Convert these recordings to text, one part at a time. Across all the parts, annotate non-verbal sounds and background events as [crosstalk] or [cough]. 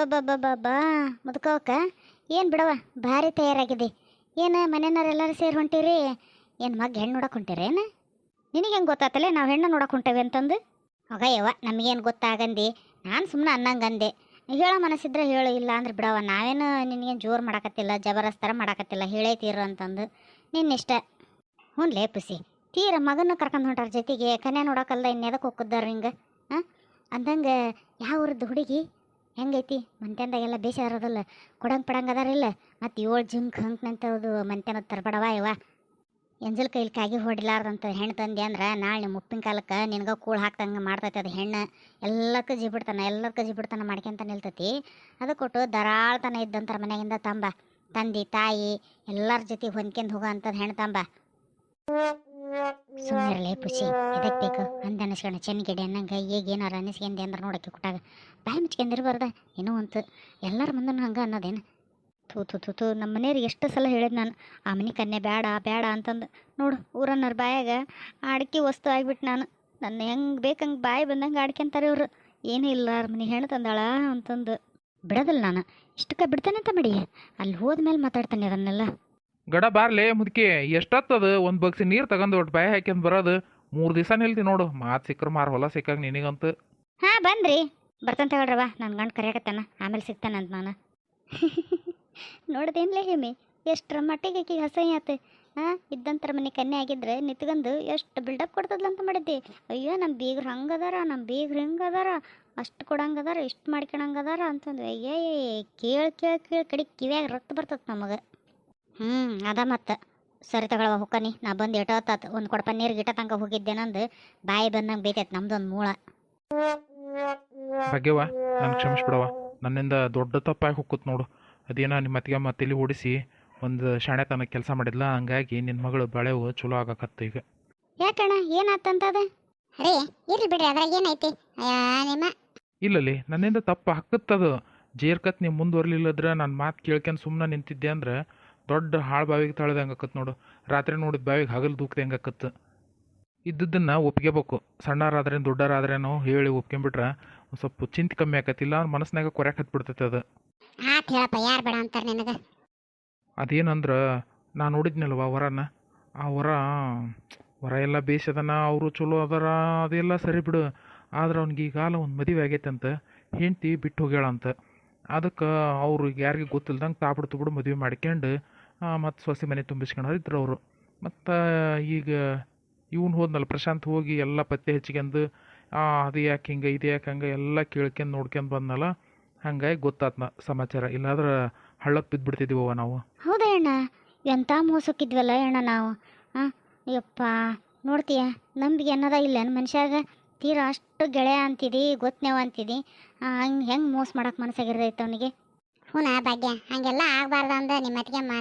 ಅಬ್ಬಬ್ಬಬ್ಬಬ್ಬಾ ಮುದ್ಕೋಕ. ಏನು ಬಿಡವ ಭಾರಿ ತಯಾರಾಗಿದೆ. ಏನು ಮನೆಯವ್ರೆಲ್ಲರೂ ಸೇರಿ ಹೊಂಟಿರಿ? ಏನು ಮಗ ಹೆಣ್ಣು ನೋಡಕ್ಕೆ ಹೊಂಟಿರೇನು ನಿನಗೆ ಹೆಂಗೆ ಗೊತ್ತಾತಲೆ ನಾವು ಹೆಣ್ಣು ನೋಡಕ್ಕೆ ಹೊಂಟೇವೆ ಅಂತಂದು? ಯವ್ವ ನಮಗೇನು ಗೊತ್ತಾಗಂದು? ನಾನು ಸುಮ್ಮನೆ ಅನ್ನಂಗಂದೆ ಹೇಳೋ ಮನಸ್ಸಿದ್ರೆ ಹೇಳು, ಇಲ್ಲ ಅಂದ್ರೆ ಬಿಡವ ನಾವೇನು ನಿನಗೇನು ಜೋರು ಮಾಡಕತ್ತಿಲ್ಲ ಜಬರಸ್ತರ ಮಾಡಕತ್ತಿಲ್ಲ ಹೇಳೇ ತೀರು ಅಂತಂದು. ನಿನ್ನಿಷ್ಟ. ಹ್ಞೂ ಲೇ ಪುಸಿ. ತೀರ ಮಗನ ಕರ್ಕೊಂಡು ಹೊಂಟಾರ ಜೊತೆಗೆ, ಕನ್ಯಾ ನೋಡಕ್ಕಲ್ಲ ಇನ್ನೆದಕ್ಕೆ ಹೋಗಿದ್ದಾರ ಹಿಂಗೆ? ಹಾಂ ಅಂದಂಗೆ, ಯಾವ ಊರದ್ದು ಹುಡುಗಿ? ಹೆಂಗೈತಿ? ಮಂತ್ಯಂದಾಗೆಲ್ಲ ಬೇಸ ಇರೋದಿಲ್ಲ ಕೊಡಂಗೆ ಪಡಂಗೆ ಅದಾರಿಲ್ಲ. ಮತ್ತು ಏಳು ಜಿಂಕ್ ಹಂಕ್ ನಿಂತದು ಮಂತ್ಯನ ತರಬೇಡವ ಇವ. ಎಂಜಲ್ ಕೈಲಿ ಕಾಗಿ ಹೊಡಿಲಾರ್ದಂತ ಹೆಣ್ಣು ತಂದೆ ಅಂದ್ರೆ ನಾಳೆ ನಿಮ್ಮ ಉಪ್ಪಿನ ಕಾಲಕ್ಕೆ ನಿನಗೆ ಕೂಳು ಹಾಕ್ದಂಗೆ ಮಾಡ್ತೈತೆ ಅದು ಹೆಣ್ಣು. ಎಲ್ಲಕ್ಕೂ ಜಿಬಿಡ್ತಾನೆ ಎಲ್ಲಕ್ಕೂ ಜಿಬಿಡ್ತಾನೆ ಮಾಡ್ಕೊಂತ ನಿಲ್ತೈತಿ. ಅದು ಕೊಟ್ಟು ದರಾಳ್ತನ ಇದ್ದಂತರ ಮನೆಯಿಂದ ತಂಬ. ತಂದೆ, ತಾಯಿ, ಎಲ್ಲರ ಜೊತೆ ಹೊಂದ್ಕೊಂಡು ಹೋಗೋ ಅಂಥದ್ದು ಹೆಣ್ಣು ತಂಬ. ಸುಮ್ಮನಿರಲೇ ಪುಷಿ ಇದಕ್ಕೆ ಬೇಕು ಅಂದ ಅನಿಸ್ಕೊಂಡು. ಚೆನ್ನಿಗೆಡೆ ಅನ್ನಂಗೆ ಈಗ ಏನಾರ ಅನಿಸ್ಕೊಂಡೆ ಅಂದ್ರೆ ನೋಡಕ್ಕೆ ಕೊಟ್ಟಾಗ. ಬಾಯಿ ಮುಚ್ಕೊಂಡಿರ್ಬಾರ್ದ? ಏನೋ ಅಂತ ಎಲ್ಲರ ಮುಂದೂ ಹಂಗೆ ಅನ್ನೋದೇನು? ತೂ ತು ತು ತೂ ನಮ್ಮ ಮನೆಯವ್ರಿಗೆ ಎಷ್ಟು ಸಲ ಹೇಳಿದ್ ನಾನು, ಆ ಮನೆ ಕನ್ಯೆ ಬೇಡ ಬೇಡ ಅಂತಂದು. ನೋಡು, ಊರನ್ನೋರ ಬಾಯಾಗ ಅಡಿಕೆ ವಸ್ತು ಆಗಿಬಿಟ್ಟು ನಾನು. ನನ್ನ ಹೆಂಗೆ ಬೇಕಂಗೆ ಬಾಯಿ ಬಂದಂಗೆ ಆಡ್ಕೊಂತಾರೆ ಇವರು. ಏನೂ ಇಲ್ಲ ಅವ್ರ ಮನೆ ಹೆಣ್ಣು ತಂದಾಳ ಅಂತಂದು. ಬಿಡೋದಿಲ್ಲ ನಾನು. ಇಷ್ಟಕ್ಕೆ ಬಿಡ್ತೇನೆ ಅಂತ ಮಾಡಿ ಅಲ್ಲಿ ಹೋದ್ಮೇಲೆ ಮಾತಾಡ್ತಾನೆ ಅದನ್ನೆಲ್ಲ. ಗಡ ಬಾರ್ಲೆ ಮುದುಕಿ ಎಷ್ಟೊತ್ತದ ಒಂದು ಬಗ್ಸಿ ನೀರು ತಗೊಂಡು ಒಟ್ಟು ಬಾಯಿ ಹಾಕ್ಯಂದು ಬರೋದು. ಮೂರು ದಿವಸ ನಿಲ್ತಿ ನೋಡು. ಮಾತು ಸಿಕ್ಕರು ಮಾರು ಹೊಲ ಸಿಕ್ಕಾಗ ನಿನಗಂತೂ. ಹಾ, ಬಂದ್ರಿ. ಬರ್ತಂತ ಹೇಳ್ರವ ನನ್ನ ಗಂಡು ಕರೆಯಕತ್ತಾನ. ಆಮೇಲೆ ಸಿಗ್ತಾನಂತ ನಾನು. [laughs] ನೋಡ್ದೇನ್ಲೇ ಹೇಮಿ ಎಷ್ಟರ ಮಟ್ಟಿಗೆ ಆಕಿಗೆ ಅಸಹ್ಯ ಆತು. ಹಾಂ, ಇದ್ದಂತರ ಮನೆ ಕನ್ನೆ ಆಗಿದ್ರೆ ನಿತ್ಕೊಂಡು ಎಷ್ಟು ಬಿಲ್ಡಪ್ ಕೊಡ್ತದಂತ ಮಾಡಿದ್ದೆ. ಅಯ್ಯೋ ನಮ್ಮ ಬೀಗ್ರು ಹಂಗದಾರ ನಮ್ಮ ಬೀಗ್ರು ಹಿಂಗದಾರ. ಅಷ್ಟು ಕೊಡಂಗದಾರ, ಇಷ್ಟು ಮಾಡ್ಕೊಳಂಗದಾರ ಅಂತಂದು ಅಯ್ಯೇ ಕೇಳಿ ಕೇಳಿ ಕೇಳಿ ಕಡೆ ಕಿವ್ಯಾಗ ರಕ್ತ ಬರ್ತದೆ ನಮಗೆ ಹ್ಞೂ ಅದ ಮತ್ತೆ. ಸರಿ ತಗೊಳವ ಹೊಕ್ಕನಿ ನಾ ಬಂದು ಎಟೋತ್ತಾತು ಒಂದು ಕೊಡಪ ನೀರು ಗಿಟ ತನಕ ಹೋಗಿದ್ದೇನಂದು ಬಾಯಿ ಬಂದಂಗೆ ಬೇತೈತೆ ನಮ್ದೊಂದು ಮೂಳ. ಭಾಗ್ಯವ ನಾನು ಕ್ಷಮಿಸ್ಬಿಡವ ನನ್ನಿಂದ ದೊಡ್ಡ ತಪ್ಪಾಗಿ ಹುಕ್ಕುತ್ತೆ ನೋಡು. ಅದೇನೋ ನಿಮ್ಮ ಅತ್ತಿಗೆ ಇಲ್ಲಿ ಓಡಿಸಿ ಒಂದು ಶಾಣೆತನ ಕೆಲಸ ಮಾಡಿದ್ಲ ಹಂಗಾಗಿ ನಿನ್ನ ಮಗಳು ಬಳೆವು ಚಲೋ ಆಗಕತ್ತ ಈಗ. ಯಾಕಣ್ಣ ಏನಾತಂತದ ಅರೇ ಇರ್ಲಿ ಬಿಡ್ರಿ ಅದ್ರಾಗ ಏನೈತಿ? ನಿಮ್ಮ? ಇಲ್ಲಲ್ಲಿ ನನ್ನಿಂದ ತಪ್ಪು ಹಕ್ಕತ್ತದು ಜೇರ್ಕತ್ ನೀವು ಮುಂದುವರ್ಲಿಲ್ಲದ್ರ ನನ್ನ ಮಾತು ಕೇಳ್ಕೊಂಡು ಸುಮ್ಮನೆ ನಿಂತಿದ್ದೆ ಅಂದ್ರೆ ದೊಡ್ಡ ಹಾಳು ಬಾವಿಗೆ ತಳ್ದಂಗೆ ಆಕತ್ ನೋಡು. ರಾತ್ರಿ ನೋಡಿದ ಬಾವಿಗೆ ಹಗಲು ದೂಕ್ದಂಗೆ ಆಕತ್ತು ಇದ್ದದ್ದನ್ನು ಒಪ್ಕೋಬೇಕು ಸಣ್ಣರಾದ್ರೇನು ದೊಡ್ಡರಾದ್ರೇನು ಹೇಳಿ ಒಪ್ಕೊಂಬಿಟ್ರೆ ಒಂದು ಸ್ವಲ್ಪ ಚಿಂತೆ ಕಮ್ಮಿ ಆಕತ್ತಿಲ್ಲ ಅವ್ರ ಮನಸ್ಸಿನಾಗ ಕೊರ್ಯಾಕೆ ಹತ್ಬಿಡ್ತೈತೆ ಅದು. ಆತ್ ಹೇಳಪ್ಪ ಯಾರು ಬೇಡ ಅಂತಾರ ನಿನಗ? ಅದೇನಂದ್ರೆ ನಾನು ನೋಡಿದ್ನಲ್ವ ವರನ? ಆ ವರ ವರ ಎಲ್ಲ ಬೇಸದನ ಅವರು ಚಲೋ ಅದರ ಅದೆಲ್ಲ ಸರಿ ಬಿಡು. ಆದ್ರೆ ಅವ್ನಿಗೆ ಈಗಾಲ ಒಂದು ಮದುವೆ ಆಗೈತಂತ ಹೆಂಡ್ತಿ ಬಿಟ್ಟು ಹೋಗ್ಯಾಳಂತ. ಅದಕ್ಕೆ ಅವ್ರಿಗೆ ಯಾರಿಗೆ ಗೊತ್ತಿಲ್ದಂಗೆ ತಾಬಿಡ್ತು ಬಿಡು ಮದುವೆ ಮಾಡ್ಕೊಂಡು ಮತ್ತು ಸೊಸೆ ಮನೆ ತುಂಬಿಸ್ಕೊಂಡೋರು ಅವರು. ಮತ್ತು ಈಗ ಇವ್ನು ಹೋದ್ನಲ್ಲ, ಪ್ರಶಾಂತ್ ಹೋಗಿ ಎಲ್ಲ ಪತ್ತೆ ಹಚ್ಕೊಂಡು ಅದು ಯಾಕೆ ಹಿಂಗೆ, ಇದು ಯಾಕೆ ಹಂಗೆ ಎಲ್ಲ ಕೇಳ್ಕೊಂಡು ನೋಡ್ಕೊಂಡು ಬಂದನಲ್ಲ, ಹಂಗಾಗಿ ಗೊತ್ತಾತ್ನ ಸಮಾಚಾರ. ಇಲ್ಲಾದ್ರೆ ಹಳ್ಳಕ್ಕೆ ಬಿದ್ದುಬಿಡ್ತಿದ್ದೀವವ ನಾವು. ಹೌದಾ ಅಣ್ಣ? ಎಂಥ ಮೋಸಕ್ಕಿದ್ವಲ್ಲ ಅಣ್ಣ ನಾವು? ಹಾಂ ಯಪ್ಪ, ನೋಡ್ತೀಯ, ನಂಬಿಕೆ ಅನ್ನೋದ ಇಲ್ಲ. ಮನುಷ್ಯಾಗ ತೀರಾ ಅಷ್ಟು ಗೆಳೆಯ ಅಂತಿದಿ ಗೊತ್ತನೇವ ಅಂತಿದಿ. ಹಂಗೆ ಹೆಂಗೆ ಮೋಸ ಮಾಡಕ್ಕೆ ಮನಸ್ಸಾಗಿರ್ತೈತೆ ಅವನಿಗೆ? ಹೂನ ಭಾಗ್ಯ, ಹಂಗೆಲ್ಲ ಆಗಬಾರ್ದು ಅಂದ. ನಿಮ್ಮ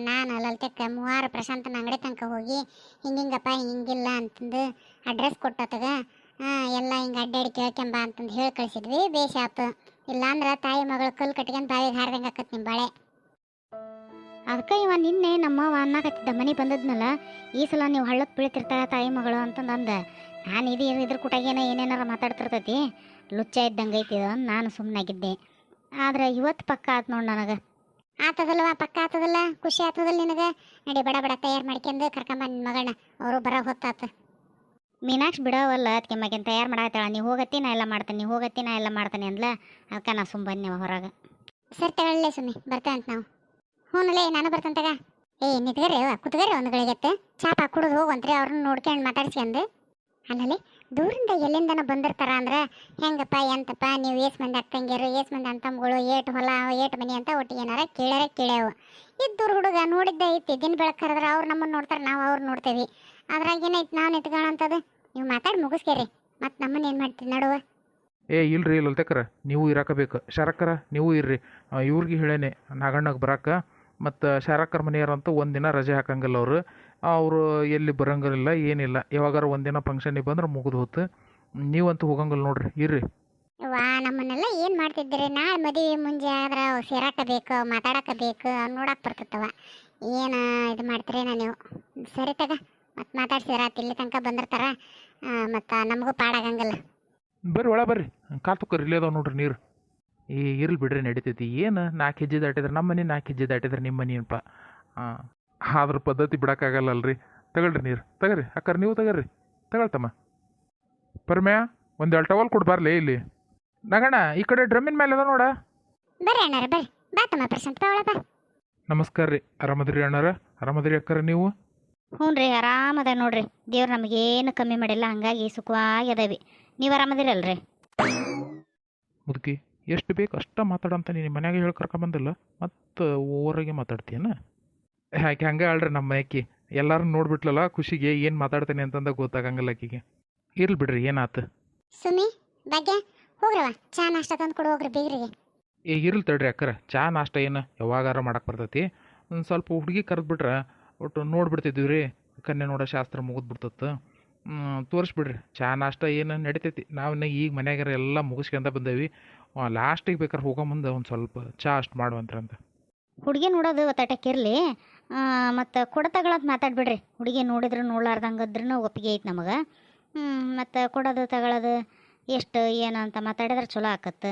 ನಾನು ಲಲಿತಕ್ಕ ಮೂವಾರು ಪ್ರಶಾಂತನ ಅಂಗಡಿ ತನಕ ಹೋಗಿ ಹಿಂಗಿಂಗಪ್ಪ ಹಿಂಗಿಲ್ಲ ಅಂತಂದು ಅಡ್ರೆಸ್ ಕೊಟ್ಟತಗ ಎಲ್ಲ ಹಿಂಗೆ ಅಡ್ಡಾಡಿ ಕೇಳ್ಕೊಂಬ ಅಂತಂದು ಹೇಳಿ ಕಳಿಸಿದ್ವಿ. ಬೇಷ ಆತು. ಇಲ್ಲಾಂದ್ರೆ ತಾಯಿ ಮಗಳು ಕಲ್ಲು ಕಟ್ಕೊಂಡು ಬಾವಿಗೆ ಹಾರ್ದಂಗೆ ಆಕತ್ ನಿಮ್ಮ ಬಾಳೆ. ಅದಕ್ಕೆ ಇವ ನಿನ್ನೆ ನಮ್ಮವ ಅನ್ನಕತ್ತಿದ್ದ ಮನೆ ಬಂದದ್ನಲ್ಲ, ಈ ಸಲ ನೀವು ಹಳ್ಳಕ್ಕೆ ಬೀಳ್ತಿರ್ತಾರ ತಾಯಿ ಮಗಳು ಅಂತಂದು ಅಂದ. ನಾನು ಇದು ಇದ್ರ ಕುಟಾಗೇನ ಏನೇನಾರ ಮಾತಾಡ್ತಿರ್ತೈತಿ, ಲುಚ್ಚ ಇದ್ದಂಗೆ ಐತಿ ನಾನು ಸುಮ್ಮನಾಗಿದ್ದೆ ಆದ್ರೆ ಇವತ್ತು ಪಕ್ಕ ಆತು ನೋಡಿ ನನಗೆ. ಆತದಲ್ವಾ? ಪಕ್ಕ ಆತದಲ್ಲ? ಖುಷಿ ಆತದಲ್ಲ ನಿನಗೆ? ನಡಿ ಬಡ ಬಡ ತಯಾರು ಮಾಡ್ಕೊಂಡು ಕರ್ಕೊಂಬ ನಿನ್ ಮಗಳನ್ನ ಅವರು ಬರ ಹೊತ್ತಾತು. ಮೀನಾಕ್ಷಿ ಬಿಡೋವಲ್ಲ ಅದಕ್ಕೆ ಮಗಿನ ತಯಾರು ಮಾಡತ್ತಾಳ ನೀವು ಹೋಗತ್ತಿ ನಾ ಎಲ್ಲ ಮಾಡ್ತೇನೆ. ನೀವು ಹೋಗತ್ತಿ ನಾ ಎಲ್ಲ ಮಾಡ್ತೇನೆ ಅಂದ್ಲ. ಅದಕ್ಕೆ ನಾ ಸುಮ್ಮ ಬನ್ನಿ ಹೊರಗೆ. ಸರಿ ತಗೊಳ್ಳೆ ಸುಮ್ಮನೆ ಬರ್ತೇವಂತ ನಾವು. ಹ್ಞೂನಲ್ಲೇ ನಾನು ಬರ್ತಂತಾಗ ತಗ. ಏ ನಿದ್ಗರಿ ಕುತ್ಗರಿ ಒಂದು ಗಳಿಗೆತ್ತೆ. ಚಾಪ ಕುಡಿದು ಹೋಗಂತ್ರಿ ಅವ್ರನ್ನ ನೋಡ್ಕೊಂಡು ಮಾತಾಡ್ಸ್ಕೊಂಡು ಆಮೇಲೆ ದೂರಿಂದ ಎಲ್ಲಿಂದನ ಬಂದಿರ್ತಾರ ಅಂದ್ರೆ, ಹೆಂಗಪ್ಪ, ಎಂತಪ್ಪ, ನೀವು ಏಸ್ ಮಂದಿ ಅಕ್ಕಂಗಿರು, ಏಸ್ ಮಂದಿ ಅಂತಮ್ಗಳು ಏಟ್ ಹೊಲ, ಏಟ್ ಮನಿ ಅಂತ ಒಟ್ಟಿಗೆ ಏನಾರ ಕೇಳ್ಯಾರ ಕೇಳ್ಯಾವು. ಇದ್ದೂರು ಹುಡುಗ ನೋಡಿದ್ದ, ಐತಿ, ದಿನ ಬೆಳಕು ಕರೆದ್ರೆ ಅವ್ರು ನಮ್ಮನ್ನು ನೋಡ್ತಾರೆ, ನಾವು ಅವ್ರು ನೋಡ್ತೇವೆ. ಅದ್ರಾಗ ಏನೈತಿ, ನಾವು ನಿಂತ್ಕೊಳ್ಳೋಂಥದ್ದು ನೀವು ಮಾತಾಡಿ ಮುಗಿಸ್ಕೇರಿ ಮತ್ತು ನಮ್ಮನ್ನ ಏನು ಮಾಡ್ತೀರಿ ನಡುವ? ಏ, ಇಲ್ರಿ ಲಲ್ತಕ್ಕರ, ನೀವು ಇರಾಕಬೇಕು. ಶರಕ್ಕರ, ನೀವು ಇರ್ರಿ. ಇವ್ರಿಗೆ ಹೇಳೇನೆ, ನಾಗಣ್ಣಗೆ ಬರಾಕ. ಮತ್ತು ಶಾರಕ್ಕರ ಮನೆಯವ್ರಂತೂ ಒಂದಿನ ರಜೆ ಹಾಕಂಗಿಲ್ಲ ಅವರು. ಅವರು ಎಲ್ಲಿ ಬರೋಂಗಿಲ್ಲ ಏನಿಲ್ಲ. ಯಾವಾಗಾರ ಒಂದಿನ ಫಂಕ್ಷನಿಗೆ ಬಂದ್ರೆ ಮುಗಿದು ಹೋತು. ನೀವಂತೂ ಹೋಗಂಗಿಲ್ಲ ನೋಡ್ರಿ ಇರ್ರಿ. ವಾ ನಮ್ಮನ್ನೆಲ್ಲ ಏನು ಮಾಡ್ತಿದ್ರಿ ನಾಳೆ ಮದುವೆ ಮುಂಜೆ ಆದ್ರೆ ಅವು ಸೇರಾಕ ಬೇಕು ಮಾತಾಡಕ ಬೇಕು ಅವ್ನು ನೋಡಕ್ ಬರ್ತತ್ತವ ಏನ ಇದು ಮಾಡ್ತೀರೇನ ನೀವು? ಸರಿ ತಗ ಮತ್ತೆ ಮಾತಾಡ್ಸಿದ್ರ ಇಲ್ಲಿ ತನಕ ಬಂದಿರ್ತಾರ. ಮತ್ತು ನಮಗೂ ಪಾಡಾಗಂಗಿಲ್ಲ. ಬರ್ರಿ ಒಳ ಬರ್ರಿ. ಕಾಲ್ ತುಕ್ಕರಿ ಇಲ್ಲೇ ಅದಾವ ನೋಡ್ರಿ ನೀರು. ಈ ಇರ್ಲಿ ಬಿಡ್ರಿ ನಡಿತೈತಿ. ಏನು ನಾಲ್ಕು ಹೆಜ್ಜೆ ದಾಟಿದ್ರೆ ನಮ್ಮ ಮನೆ ನಾಲ್ಕು ಹೆಜ್ಜೆ ದಾಟಿದ್ರೆ ನಿಮ್ಮ ಮನೆ ಏನಪ್ಪ ಹಾಂ ಆದ್ರ ಪದ್ಧತಿ ಬಿಡೋಕ್ಕಾಗಲ್ಲಲ್ರಿ. ತಗೊಳ್ರಿ ನೀರು. ತಗರಿ ಅಕ್ಕರ್ ನೀವು ತಗರಿ ತಗೊಳ್ತಮ್ಮ. ಪರ್ಮ್ಯಾ ಒಂದು ಎರಡು ಟವಲ್ ಕೊಡ್ ಬರ್ಲಿ ಇಲ್ಲಿ. ನಗಣ ಈ ಕಡೆ ಡ್ರಮ್ಮಿನ ಮೇಲೆ ಅದ ನೋಡ. ಬರ್ರಿ ಅಣ್ಣಾರ ಬರ್ರಿ. ಬಾ ತಮ್ಮ ಪ್ರಶಾಂತ್ ಬಾ. ನಮಸ್ಕಾರ ರೀ. ಆರಾಮದ್ರಿ ಅಣ್ಣಾರ? ಆರಾಮದ್ರಿ ಅಕ್ಕರ ನೀವು? ಹ್ಞೂ ರೀ ಆರಾಮದ ನೋಡ್ರಿ. ದೇವ್ರು ನಮಗೇನು ಕಮ್ಮಿ ಮಾಡಿಲ್ಲ ಹಂಗಾಗಿ ಸುಖವಾಗಿ ಅದಾವಿ. ನೀವು ಆರಾಮದಿರಲ್ರಿ? ಮುದುಕಿ ಎಷ್ಟು ಬೇಕು ಅಷ್ಟ ಮಾತಾಡಂತ ನೀನು ಮನ್ಯಾಗ ಹೇಳಿ ಕರ್ಕೊಂಬಂದಿಲ್ಲ ಮತ್ತು ಓವರಾಗೆ ಮಾತಾಡ್ತೀಯನ? ಯಾಕೆ ಹಂಗೆ ಹೇಳ್ರಿ ನಮ್ಮ ಆಕಿ ಎಲ್ಲರೂ ನೋಡ್ಬಿಟ್ಲಲ್ಲ ಖುಷಿಗೆ ಏನು ಮಾತಾಡ್ತೇನೆ ಅಂತಂದ ಗೊತ್ತಾಗಂಗಿಲ್ಲ ಆಕಿಗೆ ಇರ್ಲಿ ಬಿಡ್ರಿ ಏನಾತು? ಸುಮಿ ಭಾಗ್ಯ ಹೋಗ್ರವ ಚಾ ನಾಷ್ಟ ತಂದು ಕೊಡು ಹೋಗ್ರಿ ಬೇಗ್ರಿಗೆ. ಏ ಇರ್ಲಿ ತಡ್ರಿ ಅಕ್ಕರ. ಚಾ ನಾಷ್ಟ ಏನು ಯಾವಾಗಾರ ಮಾಡಕ್ಕೆ ಬರ್ತೈತಿ. ಒಂದು ಸ್ವಲ್ಪ ಹುಡುಗಿ ಕರೆದ್ಬಿಟ್ರೆ ಒಟ್ಟು ನೋಡ್ಬಿಡ್ತಿದ್ವಿ ರೀ ಕನ್ಯೆ ನೋಡ ಶಾಸ್ತ್ರ ಮುಗಿದ್ಬಿಡ್ತತ್ತು ತೋರಿಸ್ಬಿಡ್ರಿ. ಚಾ ನಾಷ್ಟ ಏನು ನಡಿತೈತಿ. ನಾವು ಈಗ ಮನೆಯಾಗ ಎಲ್ಲ ಮುಗಿಸ್ಕೊಂತ ಬಂದೇವಿ. ಲಾಸ್ಟಿಗೆ ಬೇಕಾದ್ರೆ ಹೋಗೋ ಮುಂದೆ ಒಂದು ಸ್ವಲ್ಪ ಚಾ ಅಷ್ಟು ಮಾಡುವಂತ್ರಂತ. ಹುಡುಗಿ ನೋಡೋದು ಒತ್ತಾಟಕ್ಕಿರಲಿ ಮತ್ತು ಮಾತಾಡ್ ಮಾತಾಡ್ಬಿಡ್ರಿ. ಹುಡುಗಿ ನೋಡಿದ್ರು ನೋಡ್ಲಾರ್ದಂಗದ್ರೂ ಒಪ್ಪಿಗೆ ಐತೆ ನಮಗೆ. ಮತ್ತು ಕೊಡೋದು ತಗೊಳ್ಳೋದು ಎಷ್ಟು ಏನು ಅಂತ ಮಾತಾಡಿದ್ರೆ ಚಲೋ ಆಕತ್ತೆ.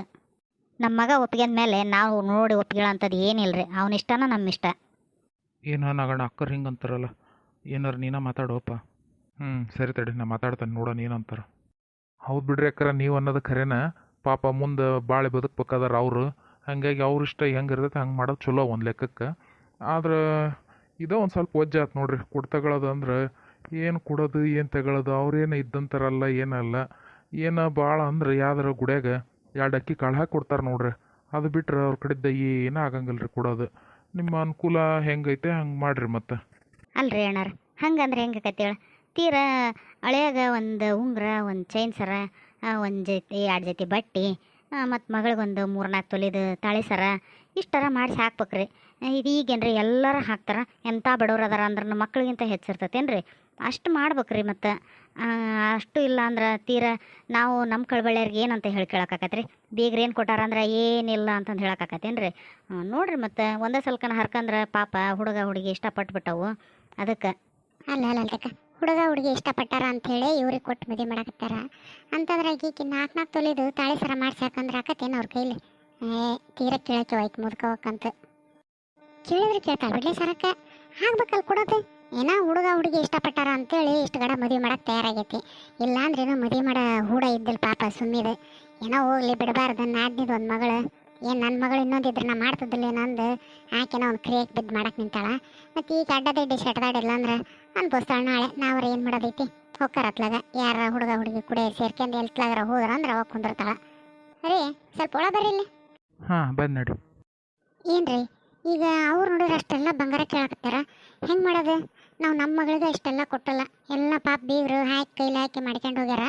ನಮ್ಮ ಮಗ ಒಪ್ಪಿಗೆ ಮೇಲೆ ನಾವು ನೋಡಿ ಒಪ್ಪಿಗೆ ಅಂಥದ್ದು ಏನಿಲ್ಲ ರೀ ಅವನ ಇಷ್ಟನ ನಮ್ಮ ಇಷ್ಟ? ಏನೋ ನಗಣ ಅಕ್ಕರ್ ಹಿಂಗೆ ಅಂತಾರಲ್ಲ. ಏನಾರು ನೀನ ಮಾತಾಡೋಪ್ಪ. ಹ್ಞೂ ಸರಿ ತಡಿ, ನಾ ಮಾತಾಡ್ತಾನೆ ನೋಡೋಣ ನೀನಂತಾರ ಹೌದು ಬಿಡ್ರಿ ಅಕ್ಕರ, ನೀವು ಅನ್ನೋದು ಖರೇನ. ಪಾಪ ಮುಂದೆ ಬಾಳೆ ಬದುಕ್ಬೇಕಾದಾರ ಅವರು. ಹಾಗಾಗಿ ಅವ್ರ ಇಷ್ಟ ಹೆಂಗೆ ಇರ್ತೈತೆ ಹಂಗೆ ಮಾಡೋದು ಚಲೋ ಒಂದು ಲೆಕ್ಕಕ್ಕೆ. ಆದ್ರೆ ಇದೋ ಒಂದು ಸ್ವಲ್ಪ ವಜ್ಜೆ ಆತು ನೋಡ್ರಿ. ಕೊಡ್ ತಗೊಳ್ಳೋದು ಅಂದ್ರೆ ಏನು ಕೊಡೋದು, ಏನು ತಗೊಳ್ಳೋದು ಅವ್ರೇನು ಇದ್ದಂತಾರಲ್ಲ, ಏನಲ್ಲ. ಏನು ಭಾಳ ಅಂದ್ರೆ ಯಾವ್ದಾರ ಗುಡಿಯಾಗ ಎರಡು ಅಕ್ಕಿ ಕಾಳು ಹಾಕಿ ಕೊಡ್ತಾರೆ ನೋಡ್ರಿ. ಅದು ಬಿಟ್ರೆ ಅವ್ರ ಕಡೆಯಿಂದ ಏನೂ ಆಗಂಗಿಲ್ಲ ರೀ ಕೊಡೋದು. ನಿಮ್ಮ ಅನುಕೂಲ ಹೆಂಗೈತೆ ಹಂಗೆ ಮಾಡಿರಿ ಮತ್ತೆ. ಅಲ್ರಿ ಅಣ್ಣಾರ, ಹಂಗಂದ್ರೆ ಹೆಂಗೆ ಕತ್ತೇಳ ತೀರಾ ಹಳೆಯಾಗ ಒಂದು ಉಂಗುರ, ಒಂದು ಚೈನ್ ಸರ ಒಂದು ಜೊತೆ, ಎರಡು ಜೊತೆ ಬಟ್ಟೆ ಮತ್ತು ಮಗಳಿಗೊಂದು ಮೂರು ನಾಲ್ಕು ತೊಲಿದು ತಾಳಿ ಸರ ಇಷ್ಟರ ಮಾಡಿಸಿ ಹಾಕ್ಬೇಕ್ರಿ. ಇದು ಈಗೇನ್ರಿ ಎಲ್ಲರೂ ಹಾಕ್ತಾರ ಎಂಥ ಬಡವ್ರು ಅದಾರ ಅಂದ್ರೆ ಮಕ್ಳಿಗಿಂತ ಹೆಚ್ಚಿರ್ತೈತೇನ್ರಿ? ಅಷ್ಟು ಮಾಡ್ಬೇಕ್ರಿ ಮತ್ತು. ಅಷ್ಟು ಇಲ್ಲ ಅಂದ್ರೆ ತೀರಾ ನಾವು ನಮ್ಮ ಕಳ್ಬಳ್ಳಿಯವ್ರಿಗೆ ಏನಂತ ಹೇಳಿ ಕೇಳಕ್ಕಾಕತ್ರಿ? ಬೀಗ್ರ ಏನು ಕೊಟ್ಟಾರ ಅಂದ್ರೆ ಏನಿಲ್ಲ ಅಂತಂದು ಹೇಳಕ್ಕಾಕತ್ತೇನ್ರಿ? ಹ್ಮ್, ನೋಡ್ರಿ ಮತ್ತು ಒಂದೇ ಸಲ್ಕನ ಹರ್ಕಂದ್ರೆ ಪಾಪ ಹುಡುಗ ಹುಡುಗಿ ಇಷ್ಟಪಟ್ಬಿಟ್ಟವು. ಅದಕ್ಕೆ. ಅಲ್ಲ ಅಲ್ಲ ಅಲ್ತಕ್ಕ ಹುಡುಗ ಹುಡುಗಿ ಇಷ್ಟಪಟ್ಟಾರ ಅಂಥೇಳಿ ಇವ್ರಿಗೆ ಕೊಟ್ಟು ಮದುವೆ ಮಾಡಕತ್ತಾರ. ಅಂತಂದ್ರೆ ಈಕಿ ನಾಲ್ಕು ನಾಲ್ಕು ತೊಲಿದು ತಾಳಿ ಸರ ಮಾಡ್ಸಾಕಂದ್ರೆ ಆಕತ್ತೇನು ಅವ್ರ ಕೈಲಿ? ಏ, ತೀರ ಕೇಳಕ್ಕೆ ಹೋಯ್ತು ಮುದ್ಕೋಕಂತ ಕೇಳಿದ್ರೆ ಕೇಳ್ತಾರೆ ಬಿಡ್ಲಿ ಸರಕ್ಕೆ ಆಗ್ಬೇಕಲ್ಲ ಕೊಡೋದು. ಏನೋ ಹುಡುಗ ಹುಡುಗಿ ಇಷ್ಟಪಟ್ಟಾರ ಅಂತೇಳಿ ಇಷ್ಟು ಗಡ ಮದುವೆ ಮಾಡಕ್ಕೆ ತಯಾರಾಗೈತಿ. ಇಲ್ಲಾಂದ್ರೆ ಏನೋ ಮದುವೆ ಮಾಡೋ ಹೂಡ ಇದ್ದಿಲ್ಲ ಪಾಪ ಸುಮ್ಮಿದೆ ಏನೋ ಹೋಗ್ಲಿ ಬಿಡಬಾರ್ದು ನಾದ್ನಿದ್ ಒಂದು ಮಗಳು. ಏನು ನನ್ನ ಮಗಳು ಇನ್ನೊಂದಿದ್ರೆ ನಾ ಮಾಡ್ತಿದ್ದಿಲ್ಲ ಏನಂದು? ಆಕೆನ ಒಂದು ಕ್ರಿಯೆಗೆ ಬಿದ್ದು ಮಾಡಕ್ಕೆ ನಿಂತಾಳ. ಮತ್ತು ಈಗ ಅಡ್ಡದಿಡ್ಡಿ ಶೆಟ್ದಾಡಿಲ್ಲ ಅಂದ್ರೆ ಅನ್ಭವಿಸ್ತಾಳ ನಾಳೆ. ನಾವ್ರ ಏನು ಮಾಡೋದೈತಿ? ಹೊಕ್ಕಾರ ಅತ್ಲಾಗ. ಯಾರ ಹುಡುಗ ಹುಡುಗಿ ಕೂಡ ಸೇರ್ಕೊಂಡು ಎಲ್ತ್ಲಾಗರ ಹೋದ್ರ ಅಂದ್ರೆ ಅವಾಗ ಕುಂದಿರ್ತಾಳ. ರೀ ಸ್ವಲ್ಪ ಒಳ ಬರ್ರಿ ಇಲ್ಲಿ. ಹಾಂ ಬಂದು ನೋಡಿ. ಏನ್ರಿ? ಈಗ ಅವ್ರು ನೋಡಿದ್ರೆ ಅಷ್ಟೆಲ್ಲ ಬಂಗಾರ ಕೇಳಕತ್ತಾರ. ಹೆಂಗೆ ಮಾಡೋದು? ನಾವು ನಮ್ಮ ಮಗಳಿಗೆ ಇಷ್ಟೆಲ್ಲ ಕೊಟ್ಟಲ್ಲ. ಎಲ್ಲ ಪಾಪ ಬೀಗರು ಹಾಕಿ ಕೈಲಿ ಹಾಕಿ ಮಾಡ್ಕೊಂಡು ಹೋಗ್ಯಾರ.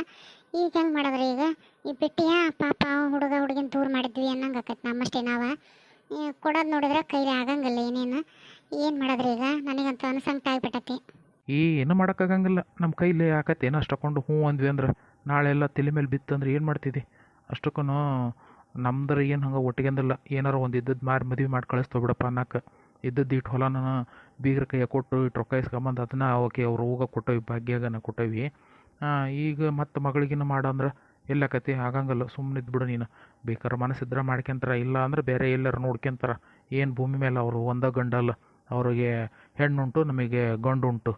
ಈಗ ಹೆಂಗ್ ಮಾಡೋದ್ರಿ ಈಗ? ಈ ಬಿಟ್ಟಿಯ ಪಾಪ ಹುಡುಗ ಹುಡುಗಿನ ದೂರ ಮಾಡಿದ್ವಿ ಅನ್ನಂಗೆ ಆಕೈತೆ ನಮ್ಮಷ್ಟೇ ನಾವ. ಕೊಡೋದು ನೋಡಿದ್ರೆ ಕೈಲಿ ಆಗಂಗಿಲ್ಲ ಏನೇನು. ಏನು ಮಾಡೋದ್ರಿ ಈಗ? ನನಗಂತೂ ಅನ್ಸಂಗ್ ಆಗ್ಬಿಟ್ಟತಿ. ಏನು ಮಾಡೋಕ್ಕಾಗಂಗಿಲ್ಲ. ನಮ್ಮ ಕೈಲಿ ಆಕತ್ತೇನು ಅಷ್ಟಕ್ಕೊಂಡು ಹ್ಞೂ ಅಂದ್ವಿ ಅಂದ್ರೆ ನಾಳೆ ಎಲ್ಲ ತಲೆ ಮೇಲೆ ಬಿತ್ತಂದ್ರೆ ಏನು ಮಾಡ್ತಿದ್ದಿ? ಅಷ್ಟಕ್ಕೂ ನಮ್ದ್ರ ಏನು ಹಂಗೆ ಒಟ್ಟಿಗೆ ಅಂದಿಲ್ಲ ಏನಾರು ಒಂದು ಇದ್ದದ್ದು ಮಾರಿ ಮದುವೆ ಮಾಡಿ ಕಳಿಸ್ತೋ ಬಿಡಪ್ಪ ಅನ್ನಕ್ಕೆ ಇದ್ದದ್ದು ಇಟ್ಟು ಹೊಲನ ಬೀಗ್ರ ಕೈಯಾಗ ಕೊಟ್ಟು ಇಟ್ಟು ರೊಕ್ಕ ಇಸ್ಕೊಂಬಂದು ಅದನ್ನ ಅವಕ್ಕೆ ಅವ್ರು ಹೋಗ ಕೊಟ್ಟವಿ, ಭಾಗ್ಯಾಗನ ಕೊಟ್ಟವಿ. ಈಗ ಮತ್ತೆ ಮಗಳಿಗಿನ ಮಾಡಂದ್ರೆ ಎಲ್ಲಕತಿ ಆಗಂಗಲ್ಲ. ಸುಮ್ಮನೆ ಇದ್ಬಿಡು ನೀನು. ಬೇಕಾದ್ರೆ ಮನಸ್ಸಿದ್ರೆ ಮಾಡ್ಕೊಂತಾರ, ಇಲ್ಲ ಅಂದ್ರೆ ಬೇರೆ ಎಲ್ಲರೂ ನೋಡ್ಕೊಂತಾರ. ಏನು ಭೂಮಿ ಮೇಲೆ ಅವರು ಒಂದ ಗಂಡಲ್ಲ. ಅವರಿಗೆ ಹೆಣ್ಣುಂಟು, ನಮಗೆ ಗಂಡುಂಟು.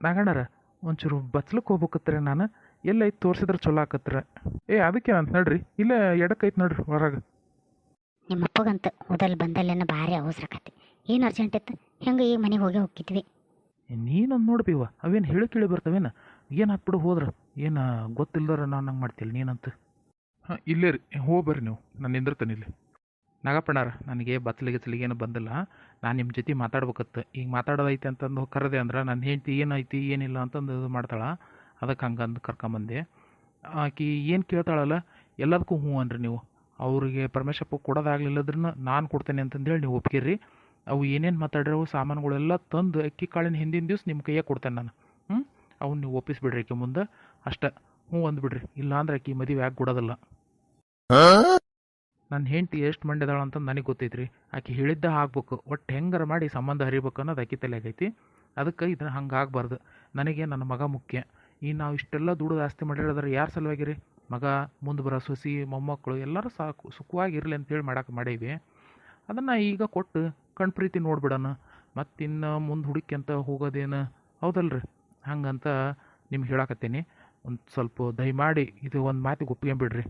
ನಾಗಣ್ಣರ ಒಂಚೂರು ಬಚ್ಲಕ್ಕೆ ಹೋಗ್ಬೇಕತ್ರಿ ನಾನು. ಎಲ್ಲ ಎಲ್ಲೈತೆ ತೋರಿಸಿದ್ರೆ ಚಲೋ ಆಕತ್ರ. ಏ ಅದಕ್ಕೆ ಅಂತ ನಡ್ರಿ. ಇಲ್ಲ ಎಡಕ್ಕೈತೆ ನಡ್ರಿ ಹೊರಗೆ. ನಿಮ್ಮ ಅಪ್ಪಗಂತ ಮೊದಲು ಬಂದಲ್ಲೇನ ಭಾರಿ ಅವಸರಕತಿ ಏನು ಅರ್ಜೆಂಟ್ ಇತ್ತು? ಹೆಂಗೆ ಈಗ ಮನೆಗೆ ಹೋಗಿ ಹೋಗಿದ್ವಿ ನೀನೊಂದು ನೋಡ್ಬಿವ ಅವೇನು ಹೇಳಿ ಕೇಳಿ ಬರ್ತಾವೇನ? ಏನು ಹಾಕ್ಬಿಡು ಹೋದ್ರ? ಏನು ಗೊತ್ತಿಲ್ದಾರ ನಾನು ಹಂಗೆ ಮಾಡ್ತೀನಿ ನೀನಂತ? ಹಾಂ ಇಲ್ಲೇ ರೀ ಹೋಗಿ ಬರ್ರಿ ನೀವು. ನಾನು ನಿಂದಿರ್ತೀನಿ ಇಲ್ಲಿ. ನಾಗಪ್ಪಣ್ಣಾರ ನನಗೆ ಬತ್ತಲಿಗೆ ಏನು ಬಂದಿಲ್ಲ. ನಾನು ನಿಮ್ಮ ಜೊತೆ ಮಾತಾಡ್ಬೇಕತ್ತು ಈಗ ಮಾತಾಡೋದೈತೆ ಅಂತಂದು ಕರೆದೆ ಅಂದ್ರೆ ನನ್ನ ಹೆಂಡ್ತಿ ಏನೈತಿ, ಏನಿಲ್ಲ ಅಂತಂದು ಇದು ಮಾಡ್ತಾಳೆ. ಅದಕ್ಕೆ ಹಂಗಂದು ಕರ್ಕೊಂಬಂದೆ. ಆಕಿ ಏನು ಕೇಳ್ತಾಳಲ್ಲ, ಎಲ್ಲದಕ್ಕೂ ಹ್ಞೂ ಅನ್ರಿ ನೀವು. ಅವರಿಗೆ ಪರಮೇಶಪ್ಪ ಕೊಡೋದಾಗ್ಲಿಲ್ಲದ್ರೂ ನಾನು ಕೊಡ್ತೇನೆ ಅಂತಂದೇಳಿ ನೀವು ಒಪ್ಕಿರಿ ಅವು ಏನೇನು ಮಾತಾಡಿರೋ ಸಾಮಾನುಗಳೆಲ್ಲ ತಂದು ಅಕ್ಕಿ ಕಾಳಿನ ಹಿಂದಿನ ದಿವ್ಸ ನಿಮ್ಮ ಕೈಯಾಗೆ ಕೊಡ್ತೇನೆ ನಾನು. ಹ್ಞೂ ಅವ್ನು ನೀವು ಒಪ್ಪಿಸ್ಬಿಡ್ರಿ ಆಕೆ ಮುಂದೆ. ಅಷ್ಟೇ. ಹ್ಞೂ ಅಂದ್ಬಿಡ್ರಿ. ಇಲ್ಲ ಅಂದ್ರೆ ಆಕಿ ಮದುವೆ ಆಗಿ ಕೊಡೋದಿಲ್ಲ ನನ್ನ ಹೆಂಡತಿ ಎಷ್ಟು ಮಂಡ್ಯದಾಳು ಅಂತ ನನಗೆ ಗೊತ್ತೈತ್ರಿ. ಆಕೆ ಹೇಳಿದ್ದ ಆಗ್ಬೇಕು. ಒಟ್ಟು ಹೆಂಗಾರ ಮಾಡಿ ಸಂಬಂಧ ಹರಿಬೇಕು ಅನ್ನೋದು ಆಕೆ ತಲೆಯಾಗೈತಿ ಅದಕ್ಕೆ ಇದನ್ನ ಹಂಗೆ ಆಗಬಾರ್ದು. ನನಗೆ ನನ್ನ ಮಗ ಮುಖ್ಯ. ಈ ನಾವು ಇಷ್ಟೆಲ್ಲ ದುಡ್ದು ಆಸ್ತಿ ಮಾಡಿರೋದ್ರೆ ಯಾರ ಸಲುವಾಗಿ ರೀ ಮಗ, ಮುಂದೆ ಬರೋ ಸೊಸಿ ಮೊಮ್ಮಕ್ಕಳು ಎಲ್ಲರೂ ಸಾಕು, ಸುಖವಾಗಿರಲಿ ಅಂತೇಳಿ ಮಾಡಕ್ಕೆ ಮಾಡೀವಿ. ಅದನ್ನು ಈಗ ಕೊಟ್ಟು ಕಣ್ಪ್ರೀತಿ ನೋಡ್ಬಿಡೋಣ. ಮತ್ತಿನ್ನು ಮುಂದೆ ಹುಡುಕ್ಯಂತ ಹೋಗೋದೇನು? ಹೌದಲ್ರಿ. ಹಂಗಂತ ನಿಮ್ಗೆ ಹೇಳಕತ್ತೀನಿ. ಒಂದು ಸ್ವಲ್ಪ ದಯಮಾಡಿ ಇದು ಒಂದು ಮಾತಿಗೆ ಒಪ್ಕೊಂಬಿಡ್ರಿ